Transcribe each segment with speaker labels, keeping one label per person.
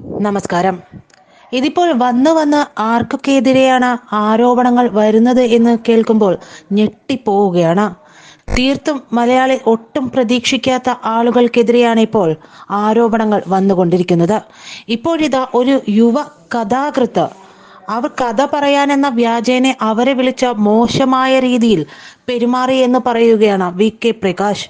Speaker 1: നമസ്കാരം. ഇതിപ്പോൾ വന്ന് വന്ന് ആർക്കൊക്കെതിരെയാണ് ആരോപണങ്ങൾ വരുന്നത് എന്ന് കേൾക്കുമ്പോൾ ഞെട്ടിപ്പോവുകയാണ്. തീർത്തും മലയാളി ഒട്ടും പ്രതീക്ഷിക്കാത്ത ആളുകൾക്കെതിരെയാണ് ഇപ്പോൾ ആരോപണങ്ങൾ വന്നുകൊണ്ടിരിക്കുന്നത്. ഇപ്പോഴിതാ ഒരു യുവ കഥാകൃത്ത് അവർ കഥ പറയാനെന്ന വ്യാജേനെ അവരെ വിളിച്ച മോശമായ രീതിയിൽ പെരുമാറി എന്ന് പറയുകയാണ് V K Prakash.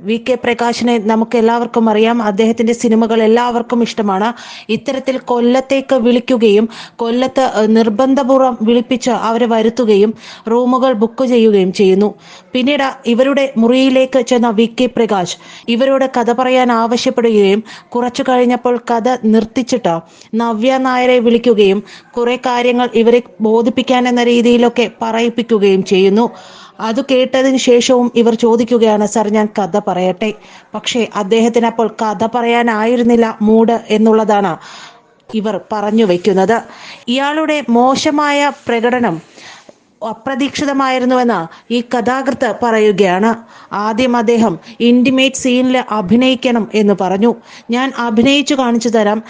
Speaker 1: V K പ്രകാശിനെ നമുക്ക് എല്ലാവർക്കും അറിയാം. അദ്ദേഹത്തിന്റെ സിനിമകൾ എല്ലാവർക്കും ഇഷ്ടമാണ്. ഇത്തരത്തിൽ കൊല്ലത്തേക്ക് വിളിക്കുകയും കൊല്ലത്ത് നിർബന്ധപൂർവം വിളിപ്പിച്ച് അവരെ വരുത്തുകയും റൂമുകൾ ബുക്ക് ചെയ്യുകയും ചെയ്യുന്നു. പിന്നീട് ഇവരുടെ മുറിയിലേക്ക് ചെന്ന വി കെ പ്രകാശ് ഇവരോട് കഥ പറയാൻ ആവശ്യപ്പെടുകയും കുറച്ചു കഴിഞ്ഞപ്പോൾ കഥ നിർത്തിച്ചിട്ട് നവ്യ നായരെ വിളിക്കുകയും കുറെ കാര്യങ്ങൾ ഇവരെ ബോധിപ്പിക്കാൻ എന്ന രീതിയിലൊക്കെ പറയിപ്പിക്കുകയും ചെയ്യുന്നു. അത് കേട്ടതിന് ശേഷവും ഇവർ ചോദിക്കുകയാണ് സർ ഞാൻ കഥ പറയട്ടെ. പക്ഷേ അദ്ദേഹത്തിന് അപ്പോൾ കഥ പറയാനായിരുന്നില്ല മൂഡ് എന്നുള്ളതാണ് ഇവർ പറഞ്ഞു വെക്കുന്നത്. ഇയാളുടെ മോശമായ പ്രകടനം അപ്രതീക്ഷിതമായിരുന്നുവെന്ന് ഈ കഥാകൃത്ത് പറയുകയാണ്. ആദ്യം അദ്ദേഹം ഇന്റിമേറ്റ് സീനിൽ അഭിനയിക്കണം എന്ന് പറഞ്ഞു. ഞാൻ അഭിനയിച്ചു കാണിച്ചു തരാം.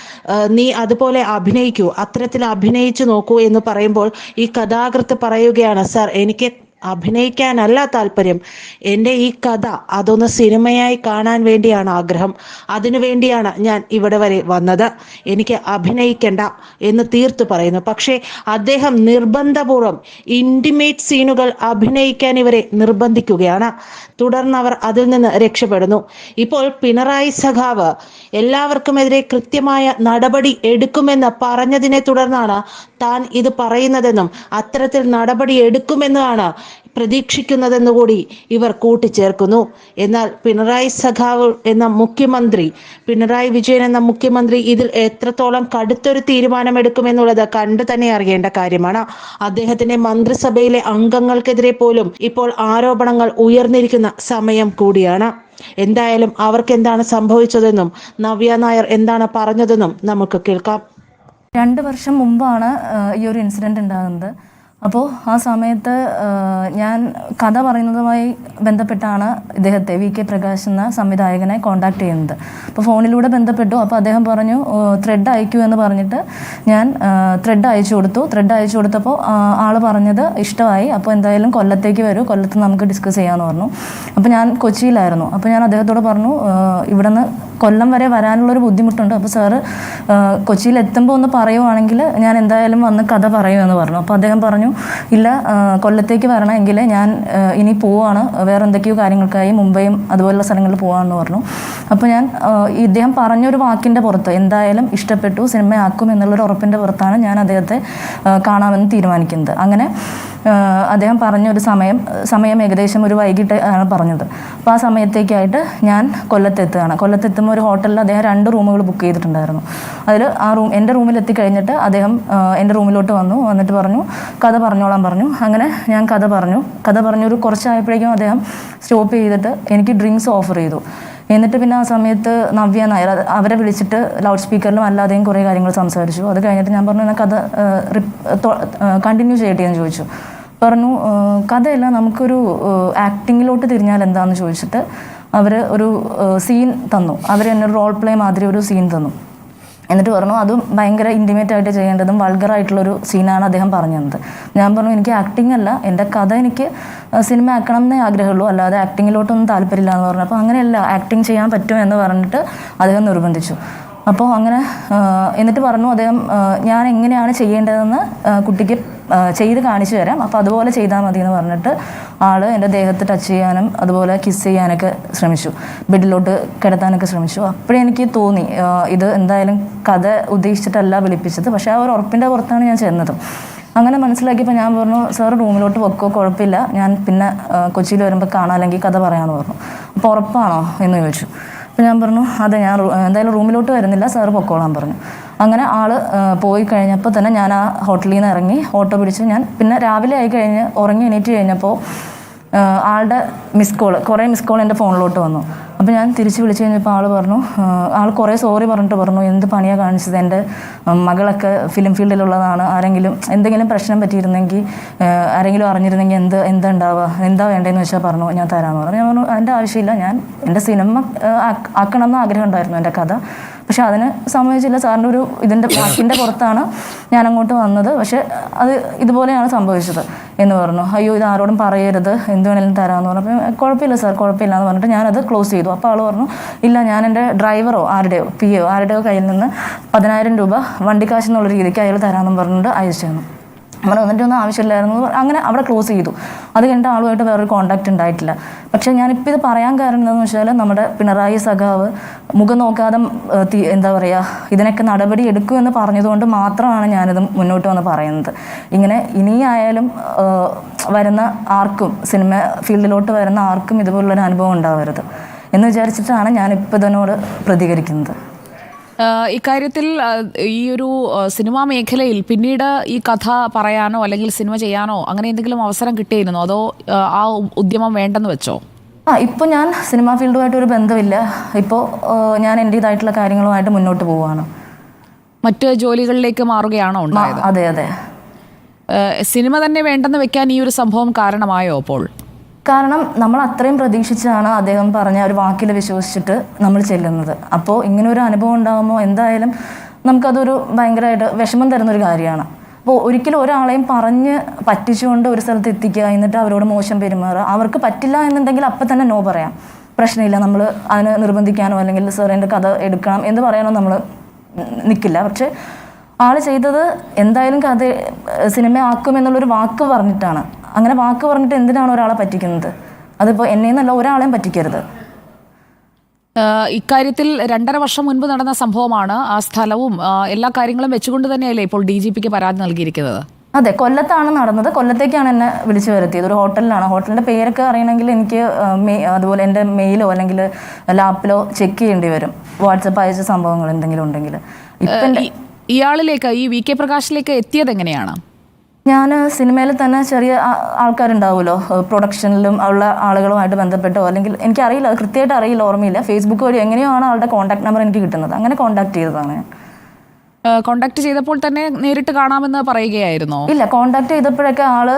Speaker 1: നീ അതുപോലെ അഭിനയിക്കൂ. അത്തരത്തിൽ അഭിനയിച്ചു നോക്കൂ എന്ന് പറയുമ്പോൾ ഈ കഥാകൃത്ത് പറയുകയാണ് സർ എനിക്ക് അഭിനയിക്കാനല്ല താല്പര്യം. എന്റെ ഈ കഥ അതൊന്ന് സിനിമയായി കാണാൻ വേണ്ടിയാണ് ആഗ്രഹം. അതിനു വേണ്ടിയാണ് ഞാൻ ഇവിടെ വരെ വന്നത്. എനിക്ക് അഭിനയിക്കണ്ട എന്ന് തീർത്തു പറയുന്നു. പക്ഷേ അദ്ദേഹം നിർബന്ധപൂർവം ഇന്റിമേറ്റ് സീനുകൾ അഭിനയിക്കാൻ ഇവരെ നിർബന്ധിക്കുകയാണ്. തുടർന്ന് അവർ അതിൽ നിന്ന് രക്ഷപ്പെടുന്നു. ഇപ്പോൾ പിണറായി സഖാവ് എല്ലാവർക്കുമെതിരെ കൃത്യമായ നടപടി എടുക്കുമെന്ന് പറഞ്ഞതിനെ തുടർന്നാണ് താൻ ഇത് പറയുന്നതെന്നും അത്തരത്തിൽ നടപടി എടുക്കുമെന്നാണ് പ്രതീക്ഷിക്കുന്നതെന്ന് കൂടി ഇവർ കൂട്ടിച്ചേർക്കുന്നു. എന്നാൽ പിണറായി സഖാവ് എന്ന മുഖ്യമന്ത്രി പിണറായി വിജയൻ എന്ന മുഖ്യമന്ത്രി ഇതിൽ എത്രത്തോളം കടുത്തൊരു തീരുമാനമെടുക്കുമെന്നുള്ളത് കണ്ടു തന്നെ അറിയേണ്ട കാര്യമാണ്. അദ്ദേഹത്തിന്റെ മന്ത്രിസഭയിലെ അംഗങ്ങൾക്കെതിരെ പോലും ഇപ്പോൾ ആരോപണങ്ങൾ ഉയർന്നിരിക്കുന്ന സമയം കൂടിയാണ്. എന്തായാലും അവർക്ക് എന്താണ് സംഭവിച്ചതെന്നും നവ്യ നായർ എന്താണ് പറഞ്ഞതെന്നും നമുക്ക് കേൾക്കാം.
Speaker 2: രണ്ട് വർഷം മുമ്പാണ് ഈ ഒരു ഇൻസിഡന്റ് ഉണ്ടാകുന്നത്. അപ്പോൾ ആ സമയത്ത് ഞാൻ കഥ പറയുന്നതുമായി ബന്ധപ്പെട്ടാണ് ഇദ്ദേഹത്തെ വി കെ പ്രകാശ് എന്ന സംവിധായകനെ കോൺടാക്ട് ചെയ്യുന്നത്. അപ്പോൾ ഫോണിലൂടെ ബന്ധപ്പെട്ടു. അപ്പോൾ അദ്ദേഹം പറഞ്ഞു ത്രെഡ് അയക്കൂ എന്ന് പറഞ്ഞിട്ട് ഞാൻ ത്രെഡ് അയച്ചു കൊടുത്തു. ത്രെഡ് അയച്ചു കൊടുത്തപ്പോൾ ആൾ പറഞ്ഞത് ഇഷ്ടമായി. അപ്പോൾ എന്തായാലും കൊല്ലത്തേക്ക് വരൂ. കൊല്ലത്ത് നമുക്ക് ഡിസ്കസ് ചെയ്യാമെന്ന് പറഞ്ഞു. അപ്പോൾ ഞാൻ കൊച്ചിയിലായിരുന്നു. അപ്പോൾ ഞാൻ അദ്ദേഹത്തോട് പറഞ്ഞു ഇവിടുന്ന് കൊല്ലം വരെ വരാനുള്ളൊരു ബുദ്ധിമുട്ടുണ്ട്. അപ്പോൾ സാറ് കൊച്ചിയിൽ എത്തുമ്പോൾ ഒന്ന് പറയുവാണെങ്കിൽ ഞാൻ എന്തായാലും വന്ന് കഥ പറയുമെന്ന് പറഞ്ഞു. അപ്പോൾ അദ്ദേഹം പറഞ്ഞു ഇല്ല കൊല്ലത്തേക്ക് വരണമെങ്കിൽ ഞാൻ ഇനി പോവാണ്. വേറെ എന്തൊക്കെയോ കാര്യങ്ങൾക്കായി മുംബൈയും അതുപോലുള്ള സ്ഥലങ്ങളിൽ പോകാമെന്ന് പറഞ്ഞു. അപ്പോൾ ഞാൻ ഇദ്ദേഹം പറഞ്ഞൊരു വാക്കിന്റെ പുറത്ത് എന്തായാലും ഇഷ്ടപ്പെട്ടു സിനിമയാക്കും എന്നുള്ളൊരു ഉറപ്പിന്റെ പുറത്താണ് ഞാൻ അദ്ദേഹത്തെ കാണാമെന്ന് തീരുമാനിക്കുന്നത്. അങ്ങനെ അദ്ദേഹം പറഞ്ഞൊരു സമയം സമയം ഏകദേശം ഒരു വൈകിട്ട് ആണ് പറഞ്ഞത്. അപ്പോൾ ആ സമയത്തേക്കായിട്ട് ഞാൻ കൊല്ലത്തെത്തുകയാണ്. കൊല്ലത്തെത്തുമ്പോൾ ഒരു ഹോട്ടലിൽ അദ്ദേഹം രണ്ട് റൂമുകൾ ബുക്ക് ചെയ്തിട്ടുണ്ടായിരുന്നു. അതിൽ ആ റൂം എന്റെ റൂമിൽ എത്തിക്കഴിഞ്ഞിട്ട് അദ്ദേഹം എന്റെ റൂമിലോട്ട് വന്നു. വന്നിട്ട് പറഞ്ഞു കഥ പറഞ്ഞോളാൻ പറഞ്ഞു. അങ്ങനെ ഞാൻ കഥ പറഞ്ഞു. കഥ പറഞ്ഞൊരു കുറച്ചായപ്പോഴേക്കും അദ്ദേഹം സ്റ്റോപ്പ് ചെയ്തിട്ട് എനിക്ക് ഡ്രിങ്ക്സ് ഓഫർ ചെയ്തു. എന്നിട്ട് പിന്നെ ആ സമയത്ത് നവ്യ നായർ അവരെ വിളിച്ചിട്ട് ലൗഡ് സ്പീക്കറിലും അല്ലാതെയും കുറേ കാര്യങ്ങൾ സംസാരിച്ചു. അത് കഴിഞ്ഞിട്ട് ഞാൻ പറഞ്ഞു കഥ കണ്ടിന്യൂ ചെയ്യട്ടെ? എന്ന് ചോദിച്ചു. പറഞ്ഞു കഥയല്ല നമുക്കൊരു ആക്ടിങ്ങിലോട്ട് തിരിഞ്ഞാൽ എന്താണെന്ന് ചോദിച്ചിട്ട് അവർ ഒരു സീൻ തന്നു. അവർ എന്നെ ഒരു റോൾ പ്ലേ മാതിരി ഒരു സീൻ തന്നു. എന്നിട്ട് പറഞ്ഞു അതും ഭയങ്കര ഇന്റിമേറ്റ് ആയിട്ട് ചെയ്യേണ്ടതും വൾഗർ ആയിട്ടുള്ളൊരു സീനാണ് അദ്ദേഹം പറഞ്ഞു ഞാൻ പറഞ്ഞു എനിക്ക് ആക്ടിംഗ് അല്ല. എന്റെ കഥ എനിക്ക് സിനിമ ആക്കണം എന്നേ ആഗ്രഹമുള്ളൂ. അല്ലാതെ ആക്ടിങ്ങിലോട്ടൊന്നും താല്പര്യമില്ല എന്ന് പറഞ്ഞു. അപ്പോൾ അങ്ങനെയല്ല ആക്ടിങ് ചെയ്യാൻ പറ്റും എന്ന് പറഞ്ഞിട്ട് അദ്ദേഹം നിർബന്ധിച്ചു. അപ്പോൾ അങ്ങനെ എന്നിട്ട് പറഞ്ഞു അദ്ദേഹം ഞാൻ എങ്ങനെയാണ് ചെയ്യേണ്ടതെന്ന് കുട്ടിക്ക് ചെയ്ത് കാണിച്ചു തരാം. അപ്പോൾ അതുപോലെ ചെയ്താൽ മതി എന്ന് പറഞ്ഞിട്ട് ആൾ എന്റെ ദേഹത്ത് ടച്ച് ചെയ്യാനും അതുപോലെ കിസ് ചെയ്യാനൊക്കെ ശ്രമിച്ചു. ബെഡിലോട്ട് കിടത്താനൊക്കെ ശ്രമിച്ചു. അപ്പോഴേ എനിക്ക് തോന്നി ഇത് എന്തായാലും കഥ ഉദ്ദേശിച്ചിട്ടല്ല വിളിപ്പിച്ചത്. പക്ഷേ ആ ഒരു ഉറപ്പിന്റെ പുറത്താണ് ഞാൻ ചെന്നത്. അങ്ങനെ മനസ്സിലാക്കിയപ്പോൾ ഞാൻ പറഞ്ഞു സാർ റൂമിലോട്ട് വെക്കോ കുഴപ്പമില്ല. ഞാൻ പിന്നെ കൊച്ചിയിൽ വരുമ്പോൾ കാണാം അല്ലെങ്കിൽ കഥ പറയാമെന്ന് പറഞ്ഞു. അപ്പോൾ ഉറപ്പാണോ എന്ന് ചോദിച്ചു. അപ്പോൾ ഞാൻ പറഞ്ഞു അതെ ഞാൻ എന്തായാലും റൂമിലോട്ട് വരുന്നില്ല സാറ് പൊക്കോളാൻ പറഞ്ഞു. അങ്ങനെ ആൾ പോയി കഴിഞ്ഞപ്പോൾ തന്നെ ഞാൻ ആ ഹോട്ടലിൽ നിന്ന് ഇറങ്ങി ഓട്ടോ പിടിച്ച് ഞാൻ പിന്നെ രാവിലെ ആയി കഴിഞ്ഞ് ഉറങ്ങി എണീറ്റ് കഴിഞ്ഞപ്പോൾ ആളുടെ മിസ് കോൾ കുറേ മിസ് കോൾ എന്റെ ഫോണിലോട്ട് വന്നു. അപ്പോൾ ഞാൻ തിരിച്ച് വിളിച്ച് കഴിഞ്ഞപ്പോൾ ആൾ പറഞ്ഞു ആൾ കുറേ സോറി പറഞ്ഞിട്ട് പറഞ്ഞു എന്ത് പണിയാണ് കാണിച്ചത്? എന്റെ മകളൊക്കെ ഫിലിം ഫീൽഡിലുള്ളതാണ് ആരെങ്കിലും എന്തെങ്കിലും പ്രശ്നം പറ്റിയിരുന്നെങ്കിൽ ആരെങ്കിലും അറിഞ്ഞിരുന്നെങ്കിൽ എന്ത് എന്താ ഉണ്ടാവുക എന്താ വേണ്ടതെന്ന് വെച്ചാൽ പറഞ്ഞു ഞാൻ തരാമെന്ന് പറഞ്ഞു. ഞാൻ പറഞ്ഞു അതിന്റെ ആവശ്യമില്ല ഞാൻ എന്റെ സിനിമ ആക്കണമെന്ന് ആഗ്രഹം ഉണ്ടായിരുന്നു എന്റെ കഥ. പക്ഷെ അതിന് സമ്മതിച്ചില്ല സാറിന്റെ ഒരു ഇതിന്റെ വാക്കിന്റെ പുറത്താണ് ഞാൻ അങ്ങോട്ട് വന്നത്. പക്ഷെ അത് ഇതുപോലെയാണ് സംഭവിച്ചത് എന്ന് പറഞ്ഞു. അയ്യോ ഇത് ആരോടും പറയരുത്. എന്ത് വേണേലും തരാമെന്ന് പറഞ്ഞു. അപ്പം കുഴപ്പമില്ല സാർ കുഴപ്പമില്ല എന്ന് പറഞ്ഞിട്ട് ഞാനത് ക്ലോസ് ചെയ്തു. അപ്പോൾ ആൾ പറഞ്ഞു ഇല്ല ഞാൻ എന്റെ ഡ്രൈവറോ ആരുടെയോ പി ഒ ആരുടെയോ കയ്യിൽ നിന്ന് പതിനായിരം രൂപ വണ്ടിക്കാശ് എന്നുള്ള രീതിക്ക് അയാൾ തരാമെന്നും പറഞ്ഞിട്ട് അയച്ചു തന്നു. നമ്മൾ വന്നിട്ടൊന്നും ആവശ്യമില്ലായിരുന്നു അങ്ങനെ അവിടെ ക്ലോസ് ചെയ്തു. അത് കഴിഞ്ഞിട്ട് ആളുമായിട്ട് വേറൊരു കോണ്ടാക്ട് ഉണ്ടായിട്ടില്ല. പക്ഷേ ഞാനിപ്പോൾ ഇത് പറയാൻ കാരണം എന്താണെന്ന് വെച്ചാൽ നമ്മുടെ പിണറായി സഖാവ് മുഖം നോക്കാതെ എന്താ പറയുക ഇതിനൊക്കെ നടപടി എടുക്കൂ എന്ന് പറഞ്ഞതുകൊണ്ട് മാത്രമാണ് ഞാനിത് മുന്നോട്ട് വന്ന് പറയുന്നത്. ഇങ്ങനെ ഇനിയായാലും വരുന്ന ആർക്കും സിനിമ ഫീൽഡിലോട്ട് വരുന്ന ആർക്കും ഇതുപോലുള്ളൊരു അനുഭവം ഉണ്ടാവരുത് എന്ന് വിചാരിച്ചിട്ടാണ് ഞാനിപ്പോൾ ഇതിനോട് പ്രതികരിക്കുന്നത്.
Speaker 3: ഇക്കാര്യത്തിൽ ഈ ഒരു സിനിമാ മേഖലയിൽ പിന്നീട് ഈ കഥ പറയാനോ അല്ലെങ്കിൽ സിനിമ ചെയ്യാനോ അങ്ങനെ എന്തെങ്കിലും അവസരം കിട്ടിയിരുന്നോ? അതോ ആ ഉദ്യമം വേണ്ടെന്ന് വെച്ചോ?
Speaker 2: ആ ഇപ്പോൾ ഞാൻ സിനിമാ ഫീൽഡുമായിട്ട് ഒരു ബന്ധമില്ല. ഇപ്പോൾ ഞാൻ എന്റേതായിട്ടുള്ള കാര്യങ്ങളുമായിട്ട് മുന്നോട്ട് പോവുകയാണ്
Speaker 3: മറ്റ് ജോലികളിലേക്ക് മാറുകയാണോ ഉണ്ടായത്?
Speaker 2: അതെ അതെ.
Speaker 3: സിനിമ തന്നെ വേണ്ടെന്ന് വെക്കാൻ ഈ ഒരു സംഭവം കാരണമായോ അപ്പോൾ
Speaker 2: കാരണം നമ്മൾ അത്രയും പ്രതീക്ഷിച്ചാണ് അദ്ദേഹം പറഞ്ഞ ഒരു വാക്കിൽ വിശ്വസിച്ചിട്ട് നമ്മൾ ചെല്ലുന്നത്. അപ്പോൾ ഇങ്ങനെ ഒരു അനുഭവം ഉണ്ടാകുമ്പോൾ എന്തായാലും നമുക്കതൊരു ഭയങ്കരമായിട്ട് വിഷമം തരുന്നൊരു കാര്യമാണ്. അപ്പോൾ ഒരിക്കലും ഒരാളെയും പറഞ്ഞ് പറ്റിച്ചുകൊണ്ട് ഒരു സ്ഥലത്ത് എത്തിക്കുക എന്നിട്ട് അവരോട് മോശം പെരുമാറുക അവർക്ക് പറ്റില്ല എന്നുണ്ടെങ്കിൽ അപ്പം തന്നെ നോ പറയാം. പ്രശ്നമില്ല നമ്മൾ അതിന് നിർബന്ധിക്കാനോ അല്ലെങ്കിൽ സാർ എന്റെ കഥ എടുക്കണം എന്ന് പറയാനോ നമ്മൾ നിൽക്കില്ല പക്ഷേ ആൾ ചെയ്തത് എന്തായാലും കഥ സിനിമ ആക്കും എന്നുള്ളൊരു വാക്ക് പറഞ്ഞിട്ടാണ്. അങ്ങനെ വാക്ക് പറഞ്ഞിട്ട് എന്തിനാണ് ഒരാളെ പറ്റിക്കുന്നത്? അതിപ്പോൾ എന്നെ എന്നല്ല ഒരാളെയും പറ്റിക്കരുത്.
Speaker 3: ഇക്കാര്യത്തിൽ രണ്ടര വർഷം മുൻപ് നടന്ന സംഭവമാണ് ആ സ്ഥലവും എല്ലാ കാര്യങ്ങളും വെച്ചുകൊണ്ട് തന്നെയല്ലേ ഇപ്പോൾ ഡി ജി പിക്ക് പരാതി നൽകിയിരിക്കുന്നത്?
Speaker 2: അതെ കൊല്ലത്താണ് നടന്നത്. കൊല്ലത്തേക്കാണ് എന്നെ വിളിച്ചു വരുത്തിയത്. ഒരു ഹോട്ടലിലാണ്. ഹോട്ടലിന്റെ പേരൊക്കെ അറിയണമെങ്കിൽ എനിക്ക് അതുപോലെ എന്റെ മെയിലോ അല്ലെങ്കിൽ ലാപ്പിലോ ചെക്ക് ചെയ്യേണ്ടി വരും. വാട്സപ്പ് അയച്ച സംഭവങ്ങൾ എന്തെങ്കിലും ഉണ്ടെങ്കിൽ.
Speaker 3: ഇയാളിലേക്ക് ഈ വി കെ പ്രകാശിലേക്ക് എത്തിയത് എങ്ങനെയാണ്
Speaker 2: ഞാൻ സിനിമയിൽ തന്നെ ചെറിയ ആൾക്കാരുണ്ടാവുമല്ലോ. പ്രൊഡക്ഷനിലും ഉള്ള ആളുകളുമായിട്ട് ബന്ധപ്പെട്ടോ അല്ലെങ്കിൽ എനിക്കറിയില്ല കൃത്യമായിട്ട് അറിയില്ല ഓർമ്മയില്ല. ഫേസ്ബുക്ക് വഴി എങ്ങനെയോ ആണ് ആളുടെ കോൺടാക്ട് നമ്പർ എനിക്ക് കിട്ടുന്നത്. അങ്ങനെ കോൺടാക്ട് ചെയ്തതാണ് ഞാൻ.
Speaker 3: കോണ്ടാക്ട് ചെയ്തപ്പോൾ തന്നെ നേരിട്ട് കാണാമെന്ന് പറയുകയായിരുന്നോ?
Speaker 2: ഇല്ല കോണ്ടാക്ട് ചെയ്തപ്പോഴൊക്കെ ആൾ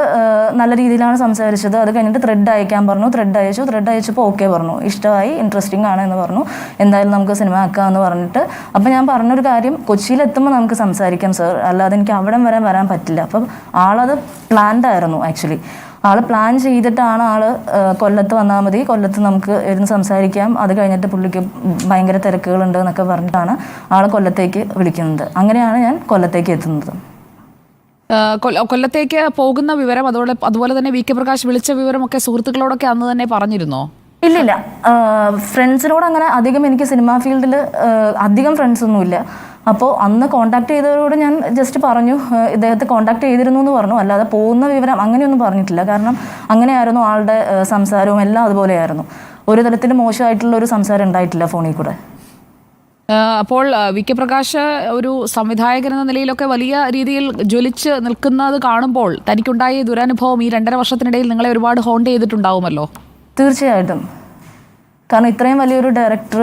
Speaker 2: നല്ല രീതിയിലാണ് സംസാരിച്ചത്. അത് കഴിഞ്ഞിട്ട് ത്രെഡ് അയക്കാൻ പറഞ്ഞു. ത്രെഡ് അയച്ചു. ത്രെഡ് അയച്ചപ്പോൾ ഓക്കെ പറഞ്ഞു. ഇഷ്ടമായി ഇൻട്രസ്റ്റിംഗ് ആണ് എന്ന് പറഞ്ഞു. എന്തായാലും നമുക്ക് സിനിമ ആക്കാം എന്ന് പറഞ്ഞിട്ട്. അപ്പം ഞാൻ പറഞ്ഞൊരു കാര്യം കൊച്ചിയിലെത്തുമ്പോൾ നമുക്ക് സംസാരിക്കാം സർ അല്ലാതെ എനിക്ക് അവിടം വരെ വരാൻ പറ്റില്ല. അപ്പം ആളത് പ്ലാൻഡ് ആയിരുന്നു ആക്ച്വലി ആൾ പ്ലാൻ ചെയ്തിട്ടാണ് ആൾ ഏഹ്, കൊല്ലത്ത് വന്നാൽ മതി. കൊല്ലത്ത് നമുക്ക് ഇരുന്ന് സംസാരിക്കാം. അത് കഴിഞ്ഞിട്ട് പുള്ളിക്ക് ഭയങ്കര തിരക്കുകളുണ്ട് എന്നൊക്കെ പറഞ്ഞിട്ടാണ് ആൾ കൊല്ലത്തേക്ക് വിളിക്കുന്നത്. അങ്ങനെയാണ് ഞാൻ കൊല്ലത്തേക്ക് എത്തുന്നത്.
Speaker 3: കൊല്ലത്തേക്ക് പോകുന്ന വിവരം അതുപോലെ അതുപോലെ തന്നെ വി കെ പ്രകാശ് വിളിച്ച വിവരമൊക്കെ സുഹൃത്തുക്കളോടൊക്കെ അന്ന് തന്നെ പറഞ്ഞിരുന്നോ?
Speaker 2: ഇല്ലില്ല ഫ്രണ്ട്സിനോട് അങ്ങനെ അധികം എനിക്ക് സിനിമാ ഫീൽഡിൽ അധികം ഫ്രണ്ട്സ് ഒന്നുമില്ല. അപ്പോൾ അന്ന് കോൺടാക്ട് ചെയ്തവരോട് ഞാൻ ജസ്റ്റ് പറഞ്ഞു ഇദ്ദേഹത്തെ കോണ്ടാക്ട് ചെയ്തിരുന്നു എന്ന് പറഞ്ഞു. അല്ലാതെ പോകുന്ന വിവരം അങ്ങനെയൊന്നും പറഞ്ഞിട്ടില്ല. കാരണം അങ്ങനെയായിരുന്നു ആളുടെ സംസാരവും എല്ലാം അതുപോലെയായിരുന്നു. ഒരു തരത്തിലും മോശമായിട്ടുള്ള ഒരു സംസാരം ഉണ്ടായിട്ടില്ല ഫോണിൽ കൂടെ.
Speaker 3: അപ്പോൾ വി കെ പ്രകാശ് ഒരു സംവിധായകൻ എന്ന നിലയിലൊക്കെ വലിയ രീതിയിൽ ജ്വലിച്ച് നിൽക്കുന്നത് കാണുമ്പോൾ തനിക്കുണ്ടായ ദുരനുഭവം ഈ രണ്ടര വർഷത്തിനിടയിൽ നിങ്ങളെ ഒരുപാട് ഹോണ്ട് ചെയ്തിട്ടുണ്ടാവുമല്ലോ?
Speaker 2: തീർച്ചയായിട്ടും. കാരണം ഇത്രയും വലിയൊരു ഡയറക്ടർ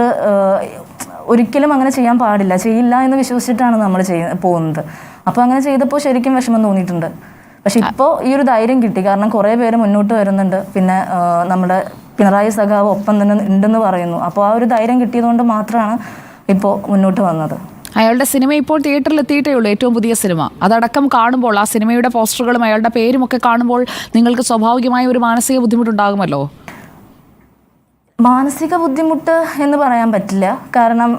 Speaker 2: ഒരിക്കലും അങ്ങനെ ചെയ്യാൻ പാടില്ല. ചെയ്യില്ല എന്ന് വിശ്വസിച്ചിട്ടാണ് നമ്മൾ ചെയ്യ പോകുന്നത്. അപ്പോൾ അങ്ങനെ ചെയ്തപ്പോൾ ശരിക്കും വിഷമം തോന്നിയിട്ടുണ്ട്. പക്ഷെ ഇപ്പോൾ ഈ ഒരു ധൈര്യം കിട്ടി. കാരണം കുറേ പേര് മുന്നോട്ട് വരുന്നുണ്ട്. പിന്നെ നമ്മുടെ പിണറായി സഖാവ് ഒപ്പം തന്നെ ഉണ്ടെന്ന് പറയുന്നു. അപ്പോൾ ആ ഒരു ധൈര്യം കിട്ടിയതുകൊണ്ട് മാത്രമാണ് ഇപ്പോൾ മുന്നോട്ട് വന്നത്.
Speaker 3: അയാളുടെ സിനിമ ഇപ്പോൾ തിയേറ്ററിൽ എത്തിയിട്ടേ ഉള്ളൂ. ഏറ്റവും പുതിയ സിനിമ. അതടക്കം കാണുമ്പോൾ ആ സിനിമയുടെ പോസ്റ്ററുകളും അയാളുടെ പേരും ഒക്കെ കാണുമ്പോൾ നിങ്ങൾക്ക് സ്വാഭാവികമായ ഒരു മാനസിക ബുദ്ധിമുട്ടുണ്ടാകുമല്ലോ?
Speaker 2: മാനസിക ബുദ്ധിമുട്ട് എന്ന് പറയാൻ പറ്റില്ല. കാരണം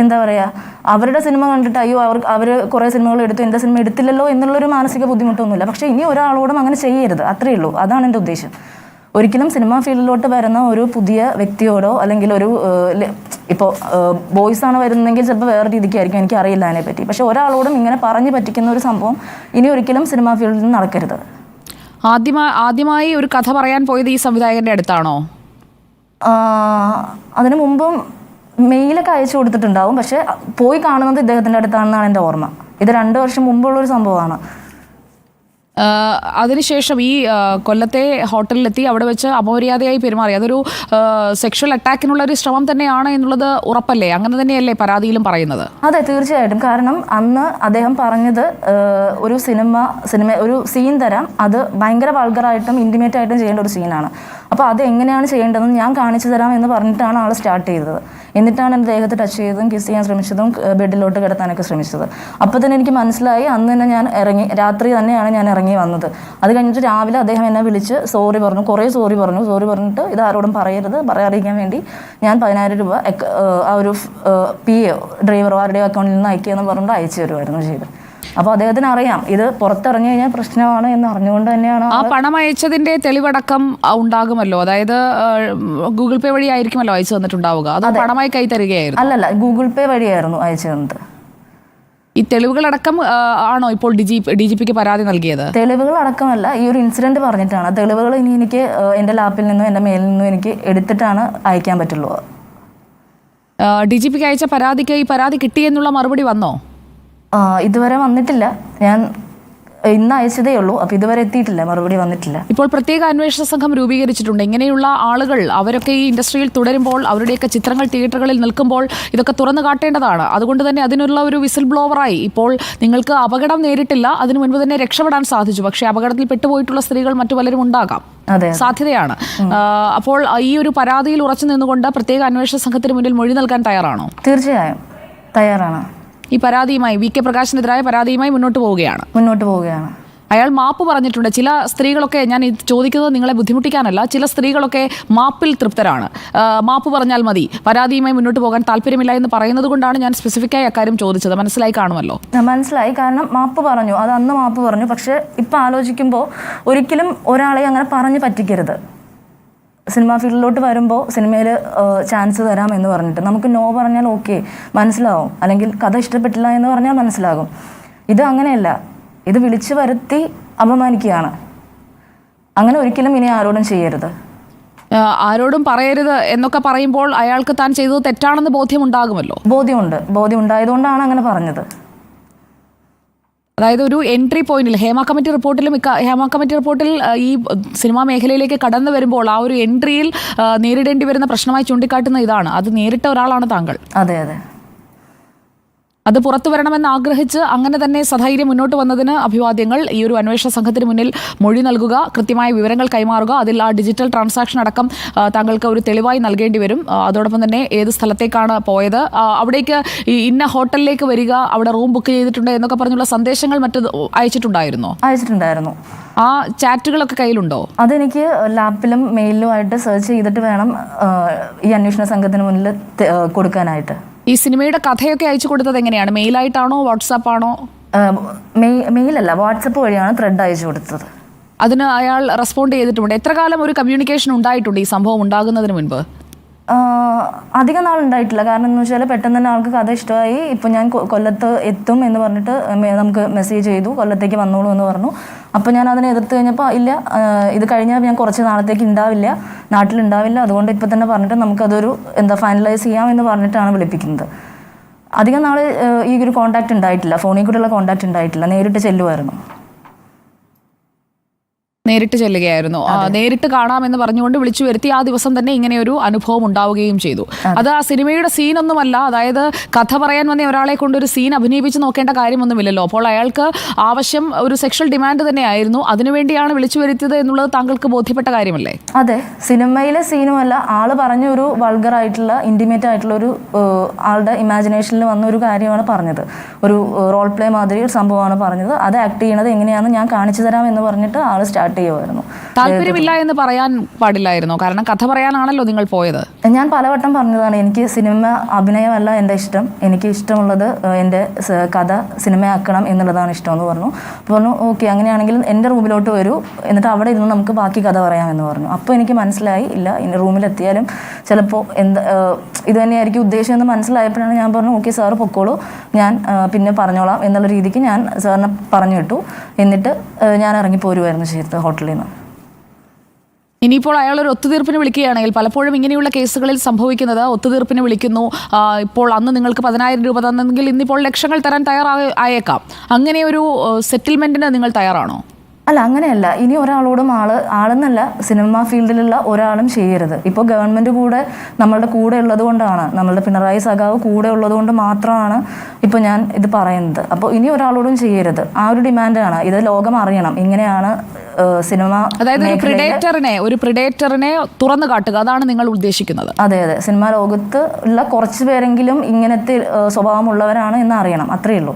Speaker 2: എന്താ പറയുക അവരുടെ സിനിമ കണ്ടിട്ട് അയ്യോ അവർ അവർ കുറേ സിനിമകൾ എടുത്തു എന്റെ സിനിമ എടുത്തില്ലല്ലോ എന്നുള്ളൊരു മാനസിക ബുദ്ധിമുട്ടൊന്നുമില്ല. പക്ഷേ ഇനി ഒരാളോടും അങ്ങനെ ചെയ്യരുത്. അത്രയേ ഉള്ളൂ. അതാണ് എന്റെ ഉദ്ദേശം. ഒരിക്കലും സിനിമാ ഫീൽഡിലോട്ട് വരുന്ന ഒരു പുതിയ വ്യക്തിയോടോ അല്ലെങ്കിൽ ഒരു ഇപ്പോൾ ബോയ്സ് ആണ് വരുന്നതെങ്കിൽ ചിലപ്പോൾ വേറെ രീതിക്കായിരിക്കും. എനിക്ക് അറിയില്ല അതിനെപ്പറ്റി. പക്ഷേ ഒരാളോടും ഇങ്ങനെ പറഞ്ഞു പറ്റിക്കുന്ന ഒരു സംഭവം ഇനി ഒരിക്കലും സിനിമാ ഫീൽഡിൽ നടക്കരുത്.
Speaker 3: ആദ്യമായി ആദ്യമായി ഒരു കഥ പറയാൻ പോയത് ഈ സംവിധായകന്റെ അടുത്താണോ?
Speaker 2: അതിനു മുമ്പും മെയിലൊക്കെ അയച്ചു കൊടുത്തിട്ടുണ്ടാവും. പക്ഷെ പോയി കാണുന്നത് ഇദ്ദേഹത്തിന്റെ അടുത്താണെന്നാണ് എന്റെ ഓർമ്മ. ഇത് രണ്ട് വർഷം മുമ്പുള്ള ഒരു സംഭവമാണ്.
Speaker 3: അതിനുശേഷം ഈ കൊല്ലത്തെ ഹോട്ടലിലെത്തി അവിടെ വെച്ച് അപമര്യാദയായി പെരുമാറി. അതൊരു സെക്ഷൽ അറ്റാക്കിനുള്ള ഒരു ശ്രമം തന്നെയാണ് എന്നുള്ളത് ഉറപ്പല്ലേ? അങ്ങനെ തന്നെയല്ലേ പരാതിയിലും പറയുന്നത്?
Speaker 2: അതെ തീർച്ചയായിട്ടും. കാരണം അന്ന് അദ്ദേഹം പറഞ്ഞത് ഒരു സിനിമ സിനിമ ഒരു സീൻ തരാം. അത് ഭയങ്കര വൾഗറായിട്ടും ഇന്റിമേറ്റ് ആയിട്ടും ചെയ്യേണ്ട ഒരു സീനാണ് അപ്പോൾ അത് എങ്ങനെയാണ് ചെയ്യേണ്ടതെന്ന് ഞാൻ കാണിച്ചു തരാം എന്ന് പറഞ്ഞിട്ടാണ് ആൾ സ്റ്റാർട്ട് ചെയ്തത്. എന്നിട്ടാണ് എന്റെ ദേഹത്ത് ടച്ച് ചെയ്തതും കിസ് ചെയ്യാൻ ശ്രമിച്ചതും ബെഡിലോട്ട് കിടത്താനൊക്കെ ശ്രമിച്ചത്. അപ്പോൾ തന്നെ എനിക്ക് മനസ്സിലായി അന്ന് തന്നെ ഞാൻ ഇറങ്ങി രാത്രി തന്നെയാണ് ഞാൻ ഇറങ്ങി വന്നത്. അത് കഴിഞ്ഞിട്ട് രാവിലെ അദ്ദേഹം എന്നെ വിളിച്ച് സോറി പറഞ്ഞു. കുറേ സോറി പറഞ്ഞു. സോറി പറഞ്ഞിട്ട് ഇത് ആരോടും പറയരുത്. പറയാറിയിക്കാൻ വേണ്ടി ഞാൻ പതിനായിരം രൂപ ആ ഒരു പി എ ഡ്രൈവറോ ആരുടെയോ അക്കൗണ്ടിൽ നിന്ന് അയക്കുകയെന്ന് പറഞ്ഞിട്ട് അയച്ചു തരുമായിരുന്നു ചെയ്ത്. അപ്പോൾ അദ്ദേഹത്തിന് അറിയാം. ഇത് പുറത്തിറങ്ങി കഴിഞ്ഞാൽ പ്രശ്നമാണ് എന്ന് അറിഞ്ഞുകൊണ്ട് തന്നെയാണ്
Speaker 3: ആ പണം അയച്ചതിന്റെ തെളിവടക്കം ഉണ്ടാകുമല്ലോ. അതായത് ഗൂഗിൾ പേ വഴി ആയിരിക്കുമല്ലോ അയച്ചു തന്നിട്ടുണ്ടാവുക. അത്. പണമായി കൈ തരികയായിരുന്നു.
Speaker 2: അല്ലല്ല ഗൂഗിൾ പേ വഴിയായിരുന്നു അയച്ചു തന്നത്.
Speaker 3: ഈ തെളിവുകളടക്കം ആണോ ഇപ്പോൾ ഡി ജി ഡി ജി പിക്ക് പരാതി നൽകിയത്?
Speaker 2: തെളിവുകളടക്കമല്ല ഈ ഒരു ഇൻസിഡന്റ് പറഞ്ഞിട്ടാണ്. തെളിവുകൾ ഇനി എനിക്ക് എന്റെ എന്റെ ലാപ്പിൽ നിന്നും എന്റെ മേലിൽ നിന്നും എനിക്ക് എടുത്തിട്ടാണ് അയക്കാൻ പറ്റുള്ളൂ.
Speaker 3: ഡി ജി പിക്ക് അയച്ച പരാതിക്ക് ഈ പരാതി കിട്ടിയെന്നുള്ള മറുപടി വന്നോ?
Speaker 2: ഇതുവരെ വന്നിട്ടില്ല. ഞാൻ ഇന്ന് അയച്ചതേ ഉള്ളൂ. അപ്പോൾ ഇതുവരെ എത്തിയിട്ടില്ല. മറുപടി വന്നിട്ടില്ല.
Speaker 3: ഇപ്പോൾ പ്രത്യേക അന്വേഷണ സംഘം രൂപീകരിച്ചിട്ടുണ്ട്. ഇങ്ങനെയുള്ള ആളുകൾ അവരൊക്കെ ഈ ഇൻഡസ്ട്രിയിൽ തുടരുമ്പോൾ അവരുടെയൊക്കെ ചിത്രങ്ങൾ തിയേറ്ററുകളിൽ നിൽക്കുമ്പോൾ ഇതൊക്കെ തുറന്നു കാട്ടേണ്ടതാണ്. അതുകൊണ്ട് തന്നെ അതിനുള്ള ഒരു വിസിൽ ബ്ലോവറായി ഇപ്പോൾ നിങ്ങൾക്ക് അപകടം നേരിട്ടില്ല. അതിനു മുൻപ് തന്നെ രക്ഷപ്പെടാൻ സാധിച്ചു. പക്ഷേ അപകടത്തിൽ പെട്ടുപോയിട്ടുള്ള സ്ത്രീകൾ മറ്റു പലരും ഉണ്ടാകാം. സാധ്യതയാണ്. അപ്പോൾ ഈ ഒരു പരാതിയിൽ ഉറച്ചു നിന്നുകൊണ്ട് പ്രത്യേക അന്വേഷണ സംഘത്തിന് മുന്നിൽ മൊഴി നൽകാൻ തയ്യാറാണോ?
Speaker 2: തീർച്ചയായും തയ്യാറാണ്.
Speaker 3: ഈ പരാതിയുമായി വി കെ പ്രകാശിനെതിരായ പരാതിയുമായി മുന്നോട്ട് പോവുകയാണ്.
Speaker 2: മുന്നോട്ട് പോവുകയാണ്.
Speaker 3: അയാൾ മാപ്പ് പറഞ്ഞിട്ടുണ്ട്. ചില സ്ത്രീകളൊക്കെ ഞാൻ ഇത് ചോദിക്കുന്നത് നിങ്ങളെ ബുദ്ധിമുട്ടിക്കാനല്ല. ചില സ്ത്രീകളൊക്കെ മാപ്പിൽ തൃപ്തരാണ്. മാപ്പ് പറഞ്ഞാൽ മതി. പരാതിയുമായി മുന്നോട്ട് പോകാൻ താല്പര്യമില്ല എന്ന് പറയുന്നത് കൊണ്ടാണ് ഞാൻ സ്പെസിഫിക്കായി അക്കാര്യം ചോദിച്ചത്. മനസ്സിലായി കാണുമല്ലോ?
Speaker 2: മനസ്സിലായി. കാരണം മാപ്പ് പറഞ്ഞു. അത് അന്ന് മാപ്പ് പറഞ്ഞു. പക്ഷെ ഇപ്പം ആലോചിക്കുമ്പോൾ ഒരിക്കലും ഒരാളെ അങ്ങനെ പറഞ്ഞ് പറ്റിക്കരുത്. സിനിമാ ഫീൽഡിലോട്ട് വരുമ്പോൾ സിനിമയിൽ ചാൻസ് തരാം എന്ന് പറഞ്ഞിട്ട്. നമുക്ക് നോ പറഞ്ഞാൽ ഓക്കെ മനസ്സിലാവും. അല്ലെങ്കിൽ കഥ ഇഷ്ടപ്പെട്ടില്ല എന്ന് പറഞ്ഞാൽ മനസ്സിലാകും. ഇത് അങ്ങനെയല്ല. ഇത് വിളിച്ചു വരുത്തി അപമാനിക്കുകയാണ്. അങ്ങനെ ഒരിക്കലും ഇനി ആരോടും ചെയ്യരുത്.
Speaker 3: ആരോടും പറയരുത് എന്നൊക്കെ പറയുമ്പോൾ അയാൾക്ക് താൻ ചെയ്തത് തെറ്റാണെന്ന് ബോധ്യമുണ്ടാകുമല്ലോ
Speaker 2: ബോധ്യമുണ്ട്. ബോധ്യം ഉണ്ടായതുകൊണ്ടാണ് അങ്ങനെ പറഞ്ഞത്.
Speaker 3: അതായത് ഒരു എൻട്രി പോയിന്റിൽ ഹേമ കമ്മിറ്റി റിപ്പോർട്ടിലും ഹേമ കമ്മിറ്റി റിപ്പോർട്ടിൽ ഈ സിനിമാ മേഖലയിലേക്ക് കടന്നു വരുമ്പോൾ ആ ഒരു എൻട്രിയിൽ നേരിടേണ്ടി വരുന്ന പ്രശ്നമായി ചൂണ്ടിക്കാട്ടുന്ന ഇതാണ്. അത് നേരിട്ട ഒരാളാണ് താങ്കൾ.
Speaker 2: അതെ അതെ.
Speaker 3: അത് പുറത്തു വരണമെന്ന് ആഗ്രഹിച്ച് അങ്ങനെ തന്നെ സധൈര്യം മുന്നോട്ട് വന്നതിന് അഭിവാദ്യങ്ങൾ. ഈ ഒരു അന്വേഷണ സംഘത്തിന് മുന്നിൽ മൊഴി നൽകുക കൃത്യമായ വിവരങ്ങൾ കൈമാറുക അതിൽ ആ ഡിജിറ്റൽ ട്രാൻസാക്ഷൻ അടക്കം താങ്കൾക്ക് ഒരു തെളിവായി നൽകേണ്ടി വരും. അതോടൊപ്പം തന്നെ ഏത് സ്ഥലത്തേക്കാണ് പോയത് അവിടേക്ക് ഇന്ന ഹോട്ടലിലേക്ക് വരിക അവിടെ റൂം ബുക്ക് ചെയ്തിട്ടുണ്ട് എന്നൊക്കെ പറഞ്ഞുള്ള സന്ദേശങ്ങൾ മറ്റു അയച്ചിട്ടുണ്ടായിരുന്നോ?
Speaker 2: അയച്ചിട്ടുണ്ടായിരുന്നു.
Speaker 3: ആ ചാറ്റുകളൊക്കെ കയ്യിലുണ്ടോ?
Speaker 2: അതെനിക്ക് ലാപ്പിലും മെയിലിലും ആയിട്ട് സെർച്ച് ചെയ്തിട്ട് വേണം ഈ അന്വേഷണ സംഘത്തിന് മുന്നിൽ കൊടുക്കാനായിട്ട്.
Speaker 3: ഈ സിനിമയുടെ കഥയൊക്കെ അയച്ചു കൊടുത്തത് എങ്ങനെയാണ്? മെയിലായിട്ടാണോ വാട്സാപ്പാണോ?
Speaker 2: ആണോ മെയിലല്ല വാട്സപ്പ് വഴിയാണ് ത്രെഡ് അയച്ചു കൊടുത്തത്.
Speaker 3: അതിന് അയാൾ റെസ്പോണ്ട് ചെയ്തിട്ടുണ്ട്. എത്ര കാലം ഒരു കമ്മ്യൂണിക്കേഷൻ ഉണ്ടായിട്ടുണ്ട് ഈ സംഭവം ഉണ്ടാകുന്നതിന് മുൻപ്?
Speaker 2: അധികം നാൾ ഉണ്ടായിട്ടില്ല. കാരണം എന്ന് വെച്ചാൽ പെട്ടെന്ന് തന്നെ ആൾക്ക് കഥ ഇഷ്ടമായി. ഇപ്പം ഞാൻ കൊല്ലത്ത് എത്തും എന്ന് പറഞ്ഞിട്ട് നമുക്ക് മെസ്സേജ് ചെയ്തു. കൊല്ലത്തേക്ക് വന്നോളൂ എന്ന് പറഞ്ഞു. അപ്പോൾ ഞാൻ അതിനെ എതിർത്ത് കഴിഞ്ഞപ്പോൾ ഇല്ല ഇത് കഴിഞ്ഞാൽ ഞാൻ കുറച്ച് നാളത്തേക്ക് ഉണ്ടാവില്ല. നാട്ടിലുണ്ടാവില്ല അതുകൊണ്ട് ഇപ്പം തന്നെ പറഞ്ഞിട്ട് നമുക്കതൊരു എന്താ ഫൈനലൈസ് ചെയ്യാം എന്ന് പറഞ്ഞിട്ടാണ് വിളിപ്പിക്കുന്നത്. അധികം നാൾ ഈ ഒരു കോൺടാക്റ്റ് ഉണ്ടായിട്ടില്ല. ഫോണിൽ കൂടെയുള്ള കോൺടാക്റ്റ് ഉണ്ടായിട്ടില്ല. നേരിട്ട് ചെല്ലുമായിരുന്നു.
Speaker 3: നേരിട്ട് ചെല്ലുകയായിരുന്നു. നേരിട്ട് കാണാമെന്ന് പറഞ്ഞുകൊണ്ട് വിളിച്ചു വരുത്തി ആ ദിവസം തന്നെ ഇങ്ങനെ ഒരു അനുഭവം ഉണ്ടാവുകയും ചെയ്തു. അത്. ആ സിനിമയുടെ സീനൊന്നുമല്ല. അതായത് കഥ പറയാൻ വന്ന ഒരാളെ കൊണ്ട് ഒരു സീൻ അഭിനയിപ്പിച്ച് നോക്കേണ്ട കാര്യമൊന്നുമില്ലല്ലോ. അപ്പോൾ അയാൾക്ക് ആവശ്യം ഒരു സെക്ഷൽ ഡിമാൻഡ് തന്നെയായിരുന്നു. അതിനുവേണ്ടിയാണ് വിളിച്ചു വരുത്തിയത് എന്നുള്ളത് താങ്കൾക്ക് ബോധ്യപ്പെട്ട കാര്യമല്ലേ?
Speaker 2: അതെ. സിനിമയിലെ സീനുമല്ല. ആൾ പറഞ്ഞ ഒരു വൾഗർ ആയിട്ടുള്ള ഇന്റിമേറ്റ് ആയിട്ടുള്ള ഒരു ആളുടെ ഇമാജിനേഷനിൽ വന്ന ഒരു കാര്യമാണ് പറഞ്ഞത്. ഒരു റോൾ പ്ലേ മാതിരി ഒരു സംഭവമാണ് പറഞ്ഞത്. അത് ആക്ട് ചെയ്യണത് എങ്ങനെയാണെന്ന് ഞാൻ കാണിച്ചു തരാം എന്ന് പറഞ്ഞിട്ട് ആൾ സ്റ്റാർട്ട് ചെയ്യുമായിരുന്നു
Speaker 3: താല്പര്യമില്ല എന്ന് പറയാൻ പാടില്ലായിരുന്നു? കാരണം കഥ പറയാനാണല്ലോ നിങ്ങൾ പോയത്.
Speaker 2: ഞാൻ പലവട്ടം പറഞ്ഞതാണ് എനിക്ക് സിനിമ അഭിനയമല്ല എന്റെ ഇഷ്ടം. എനിക്ക് ഇഷ്ടമുള്ളത് എന്റെ കഥ സിനിമയാക്കണം എന്നുള്ളതാണ് ഇഷ്ടം എന്ന് പറഞ്ഞു. അപ്പോൾ പറഞ്ഞു ഓക്കെ അങ്ങനെയാണെങ്കിൽ എന്റെ റൂമിലോട്ട് വരൂ. എന്നിട്ട് അവിടെ ഇരുന്ന് നമുക്ക് ബാക്കി കഥ പറയാമെന്ന് പറഞ്ഞു. അപ്പോൾ എനിക്ക് മനസ്സിലായി ഇല്ല ഇനി റൂമിലെത്തിയാലും ചിലപ്പോൾ എന്താ ഇത് തന്നെയായിരിക്കും ഉദ്ദേശം എന്ന് മനസ്സിലായപ്പോഴാണ് ഞാൻ പറഞ്ഞു ഓക്കെ സാറ് പൊക്കോളൂ. ഞാൻ പിന്നെ പറഞ്ഞോളാം എന്നുള്ള രീതിക്ക് ഞാൻ സാറിനെ പറഞ്ഞു വിട്ടു എന്നിട്ട് ഞാൻ ഞാൻ ഇറങ്ങിപ്പോരുമായിരുന്നു ചെയ്തത് ഹോട്ടലിൽ നിന്ന്
Speaker 3: ഇനിയിപ്പോൾ അയാൾ ഒരു ഒത്തുതീർപ്പിന് വിളിക്കുകയാണെങ്കിൽ പലപ്പോഴും ഇങ്ങനെയുള്ള കേസുകളിൽ സംഭവിക്കുന്നത് ഒത്തുതീർപ്പിന് വിളിക്കുന്നു. ഇപ്പോൾ അന്ന് നിങ്ങൾക്ക് പതിനായിരം രൂപ തന്നെങ്കിൽ ഇന്നിപ്പോൾ ലക്ഷങ്ങൾ തരാൻ തയ്യാറായേക്കാം അങ്ങനെ ഒരു സെറ്റിൽമെന്റിന് നിങ്ങൾ തയ്യാറാണോ?
Speaker 2: അല്ല അങ്ങനെയല്ല. ഇനി ഒരാളോടും ആൾ ആളെന്നല്ല സിനിമ ഫീൽഡിലുള്ള ഒരാളും ചെയ്യരുത്. ഇപ്പോൾ ഗവൺമെന്റ് കൂടെ നമ്മളുടെ കൂടെ ഉള്ളത് കൊണ്ടാണ്. നമ്മളുടെ പിണറായി സഖാവ് കൂടെ ഉള്ളത് കൊണ്ട് മാത്രമാണ് ഇപ്പോൾ ഞാൻ ഇത് പറയുന്നത്. അപ്പോൾ ഇനി ഒരാളോടും ചെയ്യരുത്. ആ ഒരു ഡിമാൻഡാണ്. ഇത് ലോകം അറിയണം. ഇങ്ങനെയാണ് സിനിമ
Speaker 3: അതായത് ഒരു പ്രിഡേറ്ററിനെ ഒരു പ്രിഡേറ്ററിനെ തുറന്നു കാട്ടുക. അതാണ് നിങ്ങൾ ഉദ്ദേശിക്കുന്നത്.
Speaker 2: അതെ അതെ. സിനിമാ ലോകത്ത് ഉള്ള കുറച്ച് പേരെങ്കിലും ഇങ്ങനത്തെ സ്വഭാവമുള്ളവരാണ് എന്ന് അറിയണം. അത്രയേ ഉള്ളൂ.